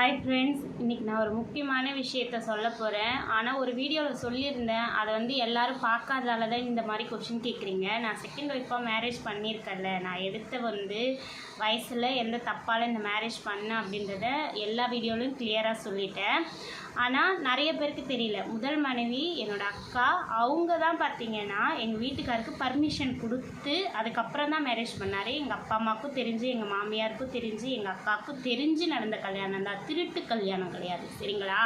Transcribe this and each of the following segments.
Hi friends இன்றைக்கி நான் ஒரு முக்கியமான விஷயத்த சொல்ல போகிறேன் ஆனால் ஒரு வீடியோவில் சொல்லியிருந்தேன். அதை வந்து எல்லோரும் பார்க்காததால தான் இந்த மாதிரி கொஷின் கேட்குறீங்க நான் செகண்ட் ஒய்ஃபாக மேரேஜ் பண்ணியிருக்கேன்ல. நான் எடுத்த வந்து வயசில் எந்த தப்பால் இந்த மேரேஜ் பண்ணேன் அப்படின்றத எல்லா வீடியோலையும் கிளியராக சொல்லிட்டேன். ஆனால் நிறைய பேருக்கு தெரியல. முதல் மனைவி என்னோட அக்கா அவங்க தான் பார்த்தீங்கன்னா எங்கள் வீட்டுக்காருக்கு பர்மிஷன் கொடுத்து அதுக்கப்புறம் தான் மேரேஜ் பண்ணார். எங்கள் அப்பா அம்மாவுக்கும் தெரிஞ்சு எங்கள் மாமியாருக்கும் தெரிஞ்சு எங்கள் அக்காவுக்கும் தெரிஞ்சு நடந்த கல்யாணம் தான். திருட்டு கல்யாணம் கிடையாது. சரிங்களா?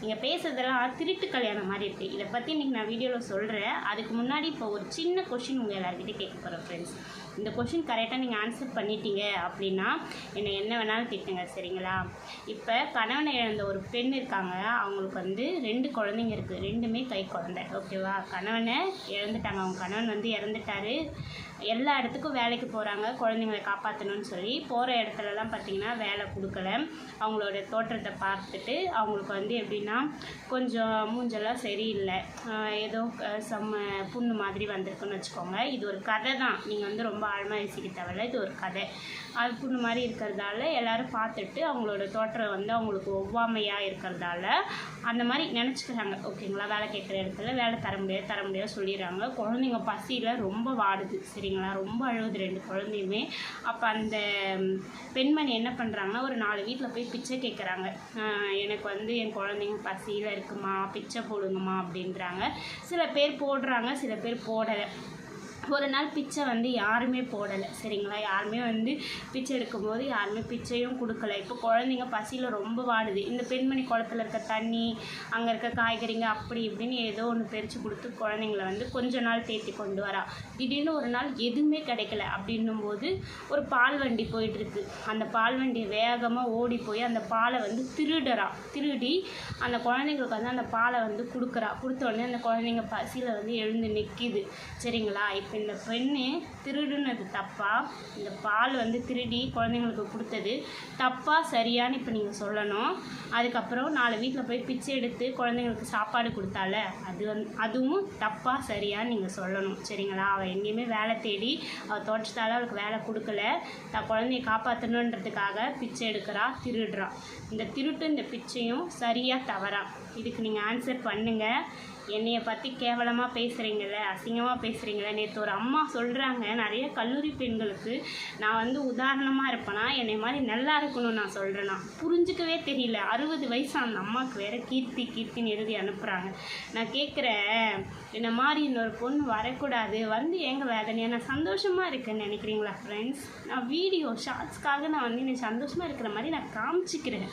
நீங்கள் பேசுறதெல்லாம் திருட்டு கல்யாணம் மாதிரி இருக்குது இதை பற்றி இன்றைக்கி நான் வீடியோவில் சொல்கிறேன் அதுக்கு முன்னாடி இப்போ ஒரு சின்ன கொஷின் உங்கள் எல்லாருக்கிட்டே கேட்க போகிறேன் ஃப்ரெண்ட்ஸ் இந்த கொஷின் கரெக்டாக நீங்கள் ஆன்சர் பண்ணிட்டீங்க அப்படின்னா என்னை என்ன வேணாலும் திட்டுங்க சரிங்களா? இப்போ கணவனை இழந்த ஒரு பெண் இருக்காங்க. அவங்களுக்கு வந்து ரெண்டு குழந்தைங்க இருக்குது ரெண்டுமே கை குழந்தை. ஓகேவா கணவனை இழந்துட்டாங்க. அவங்க கணவன் வந்து இறந்துட்டாரு. எல்லா இடத்துக்கும் வேலைக்கு போகிறாங்க குழந்தைங்களை காப்பாற்றணும்னு சொல்லி. போகிற இடத்துலலாம் பார்த்திங்கன்னா வேலை கொடுக்கல. அவங்களோட தோற்றத்தை பார்த்துட்டு அவங்களுக்கு வந்து எப்படின்னா கொஞ்சம் மூஞ்செல்லாம் சரியில்லை. ஏதோ செம்ம புண்ணு மாதிரி வந்திருக்குன்னு வச்சுக்கோங்க. இது ஒரு கதை தான். நீங்கள் வந்து ரொம்ப ஆழமாக யோசிக்க தேவையில்ல. இது ஒரு கதை. அது புண்ணு மாதிரி இருக்கிறதால எல்லாரும் பார்த்துட்டு அவங்களோட தோற்றம் வந்து அவங்களுக்கு ஒவ்வாமையாக இருக்கிறதால அந்த மாதிரி நினச்சிக்கிறாங்க. ஓகேங்களா? வேலை கேட்குற இடத்துல வேலை தர முடியாது தர முடியாது சொல்லிடுறாங்க. குழந்தைங்க பசியில் ரொம்ப வாடுது. சரி சரிங்களா ரொம்ப அழுகுது ரெண்டு குழந்தையுமே. அப்போ அந்த பெண்மணி என்ன பண்ணுறாங்கன்னா ஒரு நாலு வீட்டில் போய் பிச்சை கேட்குறாங்க எனக்கு வந்து என் குழந்தைங்க பசியில் இருக்குமா? பிச்சை போடுங்கம்மா அப்படின்றாங்க. சில பேர் போடுறாங்க சில பேர் போடலை. ஒரு நாள் பிச்சை வந்து யாருமே போடலை சரிங்களா? யாருமே வந்து பிச்சை எடுக்கும்போது யாருமே பிச்சையும் கொடுக்கல. இப்போ குழந்தைங்க பசியில் ரொம்ப வாடுது. இந்த பெண்மணி குளத்துல இருக்க தண்ணி அங்கே இருக்க காய்கறிங்க அப்படி இப்படின்னு ஏதோ ஒன்று பறித்து கொடுத்து குழந்தைங்கள வந்து கொஞ்ச நாள் தேத்தி கொண்டு வரா. திடீர்னு ஒரு நாள் எதுவுமே கிடைக்கல அப்படின்னும் போது ஒரு பால் வண்டி போயிட்டுருக்கு அந்த பால் வண்டி வேகமாக ஓடி போய் அந்த பாலை வந்து திருடுறா. திருடி அந்த குழந்தைங்களுக்கு வந்து அந்த பாலை வந்து கொடுக்குறா. கொடுத்த உடனே அந்த குழந்தைங்க பசியில் வந்து எழுந்து நிற்கிது சரிங்களா? இப்போ இந்த பெண்ணு திருடுனது தப்பா? இந்த பால் வந்து திருடி குழந்தைங்களுக்கு கொடுத்தது தப்பா சரியான்னு இப்போ நீங்கள் சொல்லணும். அதுக்கப்புறம் நாலு வீட்டில் போய் பிச்சை எடுத்து குழந்தைங்களுக்கு சாப்பாடு கொடுத்தால அது வந்து அதுவும் தப்பா சரியான்னு நீங்கள் சொல்லணும். சரிங்களா? அவள் எங்கேயுமே வேலை தேடி அவள் தோற்றத்தால் அவளுக்கு வேலை கொடுக்கல. தான் குழந்தைய காப்பாற்றணுன்றதுக்காக பிச்சை எடுக்கிறா திருடுறா. இந்த திருட்டு இந்த பிச்சையும் சரியாக தவறா. இதுக்கு நீங்கள் ஆன்சர் பண்ணுங்கள் என்னையை பற்றி கேவலமாக பேசுகிறீங்கள அசிங்கமாக பேசுகிறீங்களே நேற்று ஒரு அம்மா சொல்கிறாங்க நிறைய கல்லூரி பெண்களுக்கு நான் வந்து உதாரணமாக இருப்பேனா என்னை மாதிரி நல்லா இருக்கணும்னு நான் சொல்கிறேன்னா புரிஞ்சுக்கவே தெரியல. அறுபது வயசு அந்த அம்மாவுக்கு வேறு கீர்த்தி கீர்த்தின்னு எழுதி அனுப்புகிறாங்க நான் கேட்குறேன் இந்த மாதிரி இன்னொரு பொண்ணு வரக்கூடாது. வந்து எங்க வேதனையா? நான் சந்தோஷமாக இருக்கேன்னு நினைக்கிறீங்களா ஃப்ரெண்ட்ஸ் நான் வீடியோ ஷார்ட்ஸ்க்காக நான் வந்து எனக்கு சந்தோஷமாக இருக்கிற மாதிரி நான் காமிச்சிக்கிறேன்.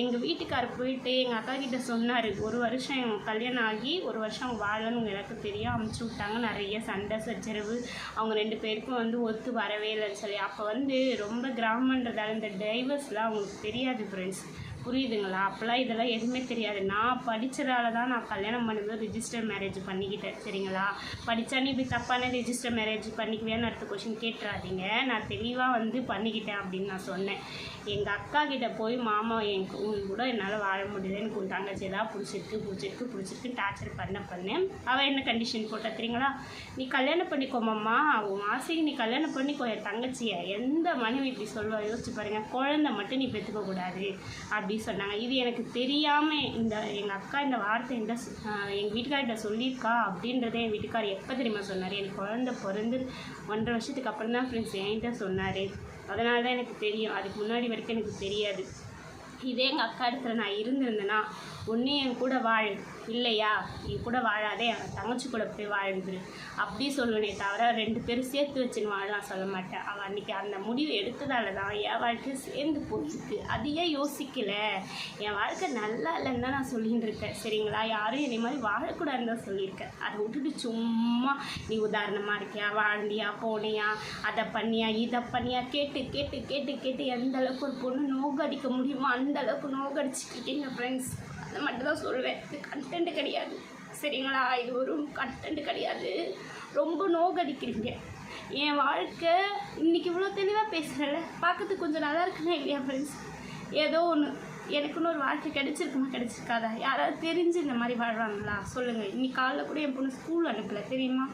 எங்கள் வீட்டுக்கார் போயிட்டு எங்கள் அக்கா கிட்ட சொன்னார் ஒரு வருஷம் கல்யாணம் ஆகி ஒரு வருஷம் அவங்க வாழன்னு எனக்கு தெரியும். அமுச்சு விட்டாங்க. நிறைய சண்டை சச்சரவு. அவங்க ரெண்டு பேருக்கும் வந்து ஒத்து வரவே இல்லைன்னு சொல்லி. அப்போ வந்து ரொம்ப கிராமன்றதால இந்த டைவர்ஸ்லாம் அவங்களுக்கு தெரியாது ஃப்ரெண்ட்ஸ் புரியுதுங்களா? அப்போல்லாம் இதெல்லாம் எதுவுமே தெரியாது. நான் படித்ததால தான் நான் கல்யாணம் பண்ணும்போது ரிஜிஸ்டர் மேரேஜ் பண்ணிக்கிட்டேன். சரிங்களா? படித்தா நீ இப்படி தப்பான ரிஜிஸ்டர் மேரேஜ் பண்ணிக்குவேன்னு அடுத்த கொஷின் கேட்டுறாதீங்க. நான் தெளிவாக வந்து பண்ணிக்கிட்டேன் அப்படின்னு நான் சொன்னேன். எங்கள் அக்கா கிட்ட போய் மாமா என் கூட என்னால் வாழ முடியல எனக்கு உன் தங்கச்சி தான் பிடிச்சிருக்கு பிடிச்சிருக்கு பிடிச்சிருக்கு டார்ச்சர் பண்ண பண்ணேன் அவள் என்ன கண்டிஷன் போட்டா தெரியுங்களா? நீ கல்யாணம் பண்ணிக்கோமாம்மா உன் ஆசைக்கு நீ கல்யாணம் பண்ணிக்கோ. என் தங்கச்சியை எந்த மனைவி இப்படி சொல்லுவா? யோசிச்சு பாருங்கள் குழந்தை மட்டும் நீ பெற்றுக்க கூடாது அப்படி சொன்னாங்க. இது எனக்கு தெரியாமல் இந்த எங்கள் அக்கா இந்த வார்த்தை இந்த எங்கள் வீட்டுக்கார்கிட்ட சொல்லியிருக்கா அப்படின்றத என் வீட்டுக்கார் எப்போ தெரியுமா சொன்னார்? எனக்கு குழந்த பிறந்து ஒன்றரை வருஷத்துக்கு அப்புறம் தான் ஃப்ரெண்ட்ஸ் என்கிட்ட சொன்னார். அதனால தான் எனக்கு தெரியும். அதுக்கு முன்னாடி வரைக்கும் எனக்கு தெரியாது. இதே எங்கள் அக்கா இடத்துல நான் இருந்திருந்தேன்னா ஒன்று என் கூட வாழ் இல்லையா? என் கூட வாழாதே என் தங்கச்சி கூட போய் வாழ்ந்துரு. அப்படி சொல்லுவேனே தவிர ரெண்டு பேரும் சேர்த்து வச்சுன்னு வாழலாம் சொல்ல மாட்டேன். அவள் அன்றைக்கி அந்த முடிவு எடுத்ததால தான் என் வாழ்க்கை சேர்ந்து போயிருக்கு. அதையே யோசிக்கலை. என் வாழ்க்கை நல்லா இல்லைன்னு தான் நான் சொல்லிட்டு இருக்கேன். சரிங்களா? யாரும் என்னை மாதிரி வாழக்கூடாதுன்னு தான் சொல்லியிருக்கேன். அதை விட்டுட்டு சும்மா நீ உதாரணமாக இருக்கியா? வாழ்ந்தியா? போனியா? அதை பண்ணியா? இதை பண்ணியா? கேட்டு கேட்டு கேட்டு கேட்டு எந்த அளவுக்கு ஒரு பொண்ணு நோக்கடிக்க முடியுமோ அந்த அளவுக்கு நோக்கடிச்சுக்கிட்டீங்க ஃப்ரெண்ட்ஸ் அதை மட்டும் தான் சொல்லுவேன். இது கண்டென்ட் கிடையாது. சரிங்களா? இது ஒரு கண்டென்ட் கிடையாது. ரொம்ப நோகடிக்கிறீங்க. என் வாழ்க்கை இன்னைக்கு இவ்வளோ தெளிவாக பேசுகிறேன்ல பார்க்கறதுக்கு கொஞ்சம் நல்லா இருக்குங்க இல்லையா ஃப்ரெண்ட்ஸ் ஏதோ ஒன்று எனக்குன்னு ஒரு வாழ்க்கை கிடச்சிருக்குமா கிடச்சிருக்காதா? யாராவது தெரிஞ்சு இந்த மாதிரி வாழ்வாங்களா சொல்லுங்கள் இன்னைக்கு காலைல கூட என் பொண்ணு ஸ்கூல் அனுப்பலை தெரியுமா?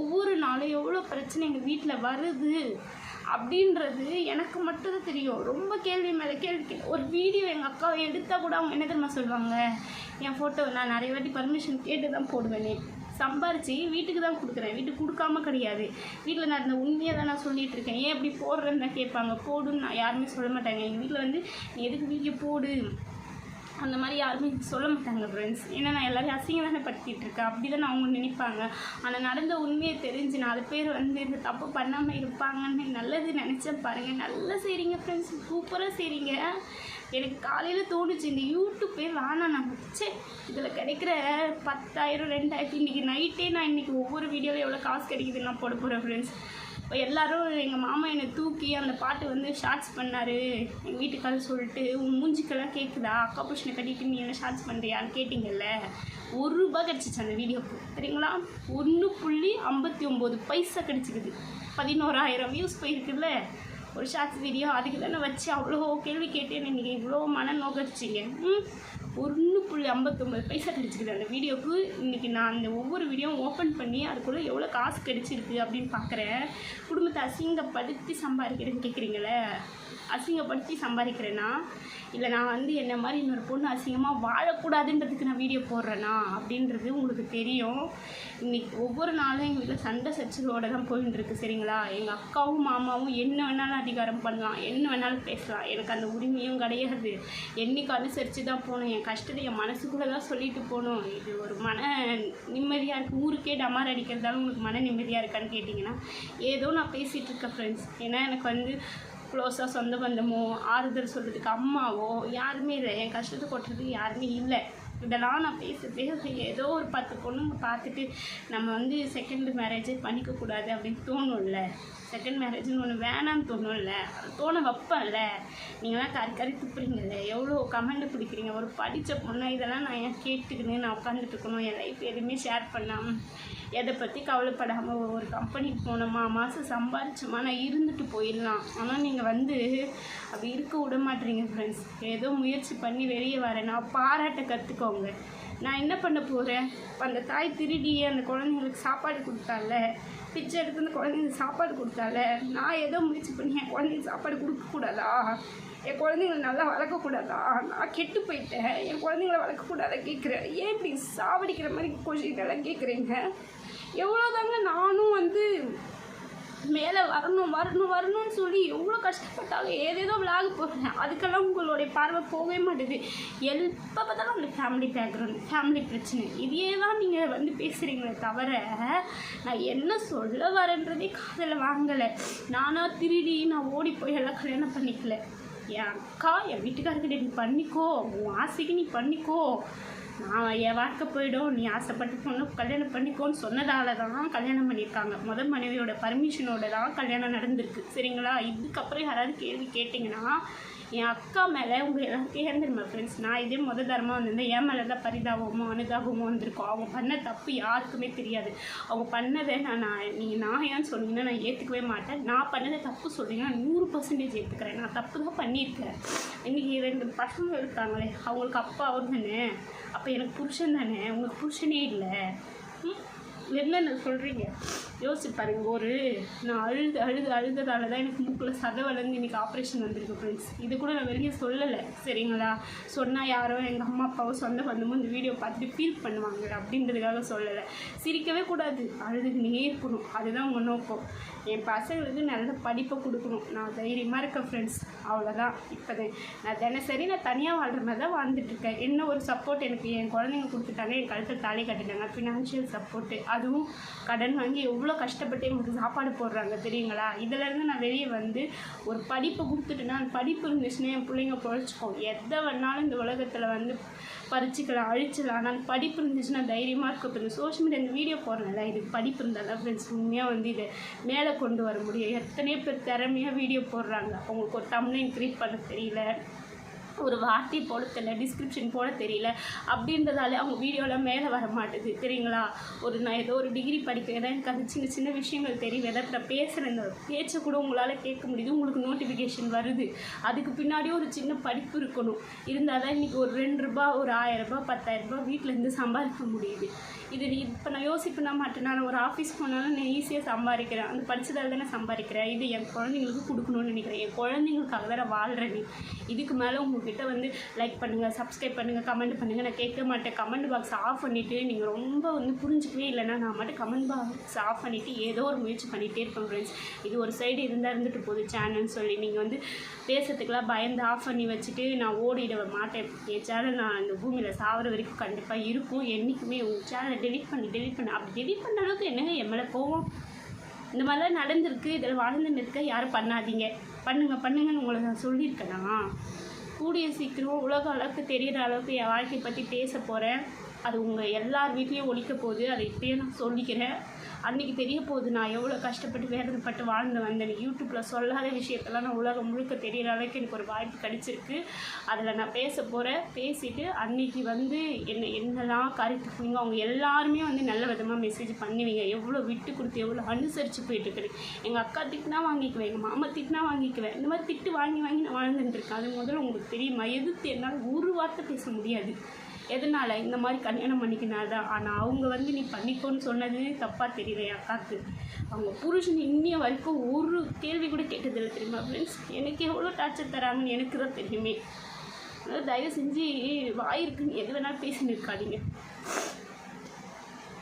ஒவ்வொரு நாளும் எவ்வளோ பிரச்சனை எங்கள் வீட்டில் வருது. அப்படின்றது எனக்கு மட்டும்தான் தெரியும். ரொம்ப கேள்வி மேலே கேள்வி கே ஒரு வீடியோ எங்கள் அக்காவை எடுத்தால் கூட அவங்க என்ன தெரியுமா சொல்லுவாங்க? என் ஃபோட்டோ நான் நிறைய வாட்டி பர்மிஷன் கேட்டு தான் போடுவேனே. சம்பாரித்து வீட்டுக்கு தான் கொடுக்குறேன். வீட்டுக்கு கொடுக்காம கிடையாது. வீட்டில் நான் இந்த உண்மையாக தான் நான் சொல்லிட்டு இருக்கேன். ஏன் இப்படி போடுறேன்னு தான் கேட்பாங்க. போடுன்னு நான் யாருமே சொல்ல மாட்டாங்க. எங்கள் வீட்டில் வந்து நீ எதுக்கு வீடியோ போடு? அந்த மாதிரி யாருமே சொல்ல மாட்டாங்க ஃப்ரெண்ட்ஸ் ஏன்னா நான் எல்லாரையும் அசிங்க தானே படுத்திட்டு இருக்கேன் அப்படி தான் அவங்க நினைப்பாங்க. ஆனால் நடந்த உண்மையை தெரிஞ்சு நாலு பேர் வந்து இந்த தப்பு பண்ணாமல் இருப்பாங்கன்னு நல்லது நினச்சேன் பாருங்கள் நல்லா செய்கிறீங்க ஃப்ரெண்ட்ஸ் சூப்பராக செய்கிறீங்க எனக்கு காலையில் தோணுச்சு இந்த யூடியூப்பே வேணாம் நான். வச்சே இதில் கிடைக்கிற பத்தாயிரம் ரெண்டாயிரத்தி இன்றைக்கி நைட்டே நான் இன்றைக்கி ஒவ்வொரு வீடியோவில் எவ்வளோ காசு கிடைக்குதுன்னு நான் போட போகிறேன் ஃப்ரெண்ட்ஸ் எல்லாரும் எங்கள் மாமா என்னை தூக்கி அந்த பாட்டு வந்து ஷார்ட்ஸ் பண்ணார். எங்கள் வீட்டுக்காரர் சொல்லிட்டு உன் மூஞ்சிக்கெல்லாம் கேட்குதா அக்கா புருஷனை கட்டிட்டு நீ என்ன ஷார்ட்ஸ் பண்ணுறியான்னு கேட்டிங்கல்ல? ஒரு ரூபா கிடச்சிச்சு அந்த வீடியோக்கு சரிங்களா? ஒன்று புள்ளி ஐம்பத்தி ஒம்பது பைசா கிடச்சிக்குது. பதினோராயிரம் வியூஸ் போயிருக்குல்ல? ஒரு ஷார்ட்ஸ் வீடியோ அதுக்கு தானே வச்சு அவ்வளோ கேள்வி கேட்டு நீங்கள் இவ்வளோ மன நோக்கடிச்சிங்க ம். ஒன்று புள்ளி ஐம்பத்தொம்பது பைசா கிடச்சிக்குது அந்த வீடியோவுக்கு இன்றைக்கி நான் அந்த ஒவ்வொரு வீடியோவும் ஓப்பன் பண்ணி அதுக்குள்ளே எவ்வளோ காசு கிடச்சிருக்கு அப்படின்னு பார்க்குறேன். குடும்பத்தை அசிங்கப்படுத்தி சம்பாதிக்கிறேன்னு கேட்குறீங்களே? அசிங்கப்படுத்தி சம்பாதிக்கிறேன்னா இல்லை நான் வந்து என்ன மாதிரி இன்னொரு பொண்ணு அசிங்கமாக வாழக்கூடாதுன்றதுக்கு நான் வீடியோ போடுறேனா? அப்படின்றது உங்களுக்கு தெரியும். இன்றைக்கி ஒவ்வொரு நாளும் எங்கள் வீட்டில் சண்டை சச்சரவோடு தான் போயின்னு சரிங்களா? எங்கள் அக்காவும் மாமாவும் என்ன வேணாலும் அதிகாரம் பண்ணலாம் என்ன வேணாலும் பேசலாம். எனக்கு அந்த உரிமையும் கிடையாது. என்றைக்கு அனுசரித்து தான் போகணும். என் கஷ்டத்தை என் மனசுக்குள்ளே தான் சொல்லிட்டு போகணும். இது ஒரு மன நிம்மதியாக இருக்குது ஊருக்கே டமார் அடிக்கிறதால உங்களுக்கு மன நிம்மதியாக இருக்கான்னு கேட்டிங்கன்னா ஏதோ நான் பேசிகிட்டு இருக்கேன் ஃப்ரெண்ட்ஸ் ஏன்னா எனக்கு வந்து க்ளோஸாக சொந்த பந்தமோ ஆறுதல் சொல்கிறதுக்கு அம்மாவோ யாருமே இல்லை. என் கஷ்டத்தை கொட்டுறதுக்கு யாருமே இல்லை. இதெல்லாம் நான் பேச பேச. ஏதோ ஒரு பத்து பொண்ணுங்க பார்த்துட்டு நம்ம வந்து செகண்ட் மேரேஜே பண்ணிக்கக்கூடாது அப்படின்னு தோணும்ல. செகண்ட் மேரேஜ்னு ஒன்று வேணாம்னு தோணும்ல. அது தோண வைப்பேன்ல. நீங்களாம் கறி கறி துப்புறீங்கல்ல எவ்வளோ கமெண்ட் பிடிக்கிறீங்க? ஒரு படித்த பொண்ணு இதெல்லாம் நான் ஏன் கேட்டுக்கின்னு நான் உட்காந்துட்டு இருக்கணும்? என் லைஃப் எதுவுமே ஷேர் பண்ணாமல் எதை பற்றி கவலைப்படாமல் ஒரு கம்பெனிக்கு போனோமா? மாதம் சம்பாரிச்சோமா நான் இருந்துட்டு போயிடலாம். ஆனால் நீங்கள் வந்து அப்படி இருக்க விட மாட்டீங்க ஃப்ரெண்ட்ஸ் ஏதோ முயற்சி பண்ணி வெளியே வரேன். நான் பாராட்ட கற்றுக்கோங்க நான் என்ன பண்ண போகிறேன் இப்போ அந்த தாய் திருடி அந்த குழந்தைங்களுக்கு சாப்பாடு கொடுத்தால பிச்சை எடுத்து அந்த குழந்தைங்களுக்கு சாப்பாடு கொடுத்தால? நான் ஏதோ முயற்சி பண்ணி என் குழந்தைங்க சாப்பாடு கொடுக்கக்கூடாதா என் குழந்தைங்களை நல்லா வளர்க்கக்கூடாதா நான் கெட்டு போயிட்டேன். என் குழந்தைங்கள வளர்க்கக்கூடாதா கேட்குறேன் ஏன் இப்படி சாவடிக்கிற மாதிரி கொஷின்கள்லாம் கேட்குறீங்க எவ்வளோதாங்க நானும் வந்து மேலே வரணும் வரணும் வரணும்னு சொல்லி எவ்வளோ கஷ்டப்பட்டாங்க ஏதேதோ விளாக போகிறேன் அதுக்கெல்லாம் உங்களுடைய பார்வை போகவே மாட்டேது. எப்போ பார்த்தாலும் உங்களுக்கு ஃபேமிலி பேக்ரவுண்ட் ஃபேமிலி பிரச்சனை. இதையே தான் நீங்கள் வந்து பேசுகிறீங்களே தவிர நான் என்ன சொல்ல வரேன்றதே காதில் வாங்கலை. நானாக திருடி நான் ஓடி போய் எல்லாம் கல்யாணம் பண்ணிக்கல. என் அக்கா என் வீட்டுக்காரர்கிட்ட நீ பண்ணிக்கோ உன் ஆசைக்கு நீ பண்ணிக்கோ. நான் என் வாழ்க்கை போயிடும். நீ ஆசைப்பட்டு பொண்ணு கல்யாணம் பண்ணிக்கோன்னு சொன்னதால தான் கல்யாணம் பண்ணியிருக்காங்க. முதல் மனைவியோட பர்மிஷனோட தான் கல்யாணம் நடந்திருக்கு. சரிங்களா? இதுக்கப்புறம் யாராவது கேள்வி கேட்டிங்கன்னா என் அக்கா மேலே உங்கள் எல்லாருக்கும் ஏன் ஃப்ரெண்ட்ஸ் நான் இதே முத தரமாக வந்திருந்தேன். என் மேலே தான் பரிதாபமோ அனுதாபமோ வந்திருக்கோம். அவங்க பண்ண தப்பு யாருக்குமே தெரியாது. அவங்க பண்ணதை நான் நான் நீங்கள் நான் ஏன்னு சொன்னீங்கன்னா நான் ஏற்றுக்கவே மாட்டேன். நான் பண்ணதை தப்பு சொல்கிறீங்கன்னா நூறு பர்சன்டேஜ் ஏற்றுக்கிறேன் நான் தப்பு தான் பண்ணியிருக்கேன். இன்றைக்கி ரெண்டு பசங்க இருக்காங்களே. அவங்களுக்கு அப்பா அவர் தானே. அப்போ எனக்கு புருஷன் தானே. உங்களுக்கு புருஷனே இல்லை. ம்? என்னென்ன சொல்கிறீங்க யோசிச்சு பாருங்க ஒரு நான் அழுது அழுது அழுததால் தான் எனக்கு மூக்கில் சதை வளர்ந்து இன்றைக்கி ஆப்ரேஷன் வந்திருக்கு ஃப்ரெண்ட்ஸ் இது கூட நான் வெளியே சொல்லலை சரிங்களா? சொன்னால் யாரோ எங்கள் அம்மா அப்பாவோ சொந்த பந்தமோ இந்த வீடியோ பார்த்துட்டு ஃபீல் பண்ணுவாங்க அப்படின்றதுக்காக சொல்லலை. சிரிக்கவே கூடாது அழுதுகிட்டே இருக்கணும் அதுதான் உங்கள் நோக்கம். என் பசங்களுக்கு நல்ல படிப்பை கொடுக்கணும் நான் தைரியமாக இருக்கேன் ஃப்ரெண்ட்ஸ் அவ்வளோதான் இப்போ நான் தினசரி நான் தனியாக வாழ்கிற மாதிரி தான் வாழ்ந்துட்டுருக்கேன் என்ன ஒரு சப்போர்ட் எனக்கு என் குழந்தைங்க கொடுத்துட்டாங்க என் கழுத்தை தாலி கட்டிட்டாங்க ஃபினான்ஷியல் சப்போர்ட்டு அதுவும் கடன் வாங்கி எவ்வளோ கஷ்டப்பட்டு எங்களுக்கு சாப்பாடு போடுறாங்க தெரியுங்களா? இதிலேருந்து நான் வெளியே வந்து ஒரு படிப்பை கொடுத்துட்டேன்னா அந்த படிப்பு இருந்துச்சுன்னா என் பிள்ளைங்க பொழைச்சிக்கும். எதை வேணாலும் இந்த உலகத்தில் வந்து பறிச்சுக்கலாம் அழிச்சிடலாம். ஆனால் படிப்பு இருந்துச்சுன்னா தைரியமாக இருக்க இப்போ இந்த சோஷியல் மீடியா இந்த வீடியோ போடுறேன்ல இது படிப்பு இருந்தால் தான் ஃப்ரெண்ட்ஸ் உண்மையாக வந்து இதை மேலே கொண்டு வர முடியும். எத்தனையோ பேர் திறமையாக வீடியோ போடுறாங்க. அவங்களுக்கு ஒரு தமிழை இன்க்ரீட் பண்ண தெரியல. ஒரு வார்த்தை போல தெரியல டிஸ்கிரிப்ஷன் போல தெரியல அப்படின்றதால அவங்க வீடியோலாம் மேலே வர மாட்டுது. தெரியுங்களா? ஒரு நான் ஏதோ ஒரு டிகிரி படிக்கிறேன். எனக்கு அந்த சின்ன சின்ன விஷயங்கள் தெரியும். ஏதாவது நான் இந்த பேச்சை கூட உங்களால் கேட்க முடியுது. உங்களுக்கு நோட்டிஃபிகேஷன் வருது. அதுக்கு பின்னாடி ஒரு சின்ன படிப்பு இருக்கணும். இருந்தால் தான் இன்றைக்கி ஒரு ரெண்டு ரூபா ஒரு ஆயிரம் ரூபாய் பத்தாயிரம் ரூபாய் வீட்டிலேருந்து சம்பாதிக்க முடியுது. இது இப்போ நான் யோசிப்பேனா மாட்டேன்? நான் ஒரு ஆஃபீஸ் போனாலும் நான் ஈஸியாக சம்பாதிக்கிறேன். அந்த படித்ததால் தானே சம்பாதிக்கிறேன். இது என் குழந்தைங்களுக்கு கொடுக்கணும்னு நினைக்கிறேன். என் குழந்தைங்களுக்காக வேறு வாழ்கிறேன் நீ. இதுக்கு மேலே உங்ககிட்ட வந்து லைக் பண்ணுங்கள் சப்ஸ்கிரைப் பண்ணுங்கள் கமெண்ட் பண்ணுங்கள் நான் கேட்க மாட்டேன். கமெண்ட் பாக்ஸ் ஆஃப் பண்ணிவிட்டு நீங்கள் ரொம்ப வந்து புரிஞ்சுக்கவே இல்லைன்னா நான் மட்டும் கமெண்ட் பாக்ஸ் ஆஃப் பண்ணிவிட்டு ஏதோ ஒரு முயற்சி பண்ணிகிட்டே இருப்பேன் ஃப்ரெண்ட்ஸ் இது ஒரு சைடு இருந்தால் இருந்துட்டு போகுது சேனல்னு சொல்லி. நீங்கள் வந்து பேசுறதுக்கெல்லாம் பயந்து ஆஃப் பண்ணி வச்சுட்டு நான் ஓடிட மாட்டேன். என் சேனல் நான் இந்த பூமியில் சாவர வரைக்கும் கண்டிப்பாக இருக்கும். என்றைக்குமே உங்கள் சேனல் டெலிட் பண்ணி டெலிட் பண்ணு. அப்படி டெலிட் பண்ண அளவுக்கு என்னங்க என் மேலே கோவம்? இந்த மாதிரிலாம் நடந்திருக்கு. இதில் வாழ்ந்துன்னு இருக்க யாரும் பண்ணாதீங்க. பண்ணுங்கள் பண்ணுங்கன்னு உங்களை நான் சொல்லியிருக்கேனா? கூடிய சீக்கிரம் உலக அளவுக்கு தெரிகிற அளவுக்கு என் வாழ்க்கையை பற்றி பேச போகிறேன் அது உங்கள் எல்லார் வீட்லேயும் ஒழிக்க போகுது. அதை இப்பயே நான் சொல்லிக்கிறேன். அன்றைக்கி தெரிய போகுது நான் எவ்வளோ கஷ்டப்பட்டு வேதனைப்பட்டு வாழ்ந்து வந்தேன் யூடியூப்பில் சொல்லாத விஷயத்தெல்லாம் நான் உலகம் முழுக்க தெரியிற அளவுக்கு எனக்கு ஒரு வாய்ப்பு கிடச்சிருக்கு. அதில் நான் பேச போகிறேன் பேசிவிட்டு அன்றைக்கி வந்து என்ன என்னெல்லாம் கருத்து அவங்க எல்லாருமே வந்து நல்ல விதமாக மெசேஜ் பண்ணுவீங்க. எவ்வளோ விட்டு கொடுத்து எவ்வளோ அனுசரித்து போயிட்டுருக்குது. எங்கள் அக்கா திட்டினா வாங்கிக்குவேன் எங்கள் மாமா திட்டினா வாங்கிக்குவேன். இந்த மாதிரி திட்டு வாங்கி வாங்கி நான் வாழ்ந்துட்டுருக்கேன் அது முதல்ல உங்களுக்கு தெரியுமா? எதிர்த்து என்னால் ஒரு வார்த்தை பேச முடியாது? எதனால் இந்த மாதிரி கல்யாணம் பண்ணிக்கினால தான் ஆனால் அவங்க வந்து நீ பண்ணிக்கோன்னு சொன்னது தப்பாக தெரியல என் அக்காவுக்கு அவங்க புருஷன் இன்னிய வரைக்கும் ஒரு கேள்வி கூட கேட்டதில்லை தெரியுமா ஃப்ரெண்ட்ஸ் எனக்கு எவ்வளோ டார்ச்சர் தராங்கன்னு எனக்கு தான் தெரியுமே. தயவு செஞ்சு வாயிருக்குன்னு எது வேணாலும் பேசின்னு இருக்காதீங்க.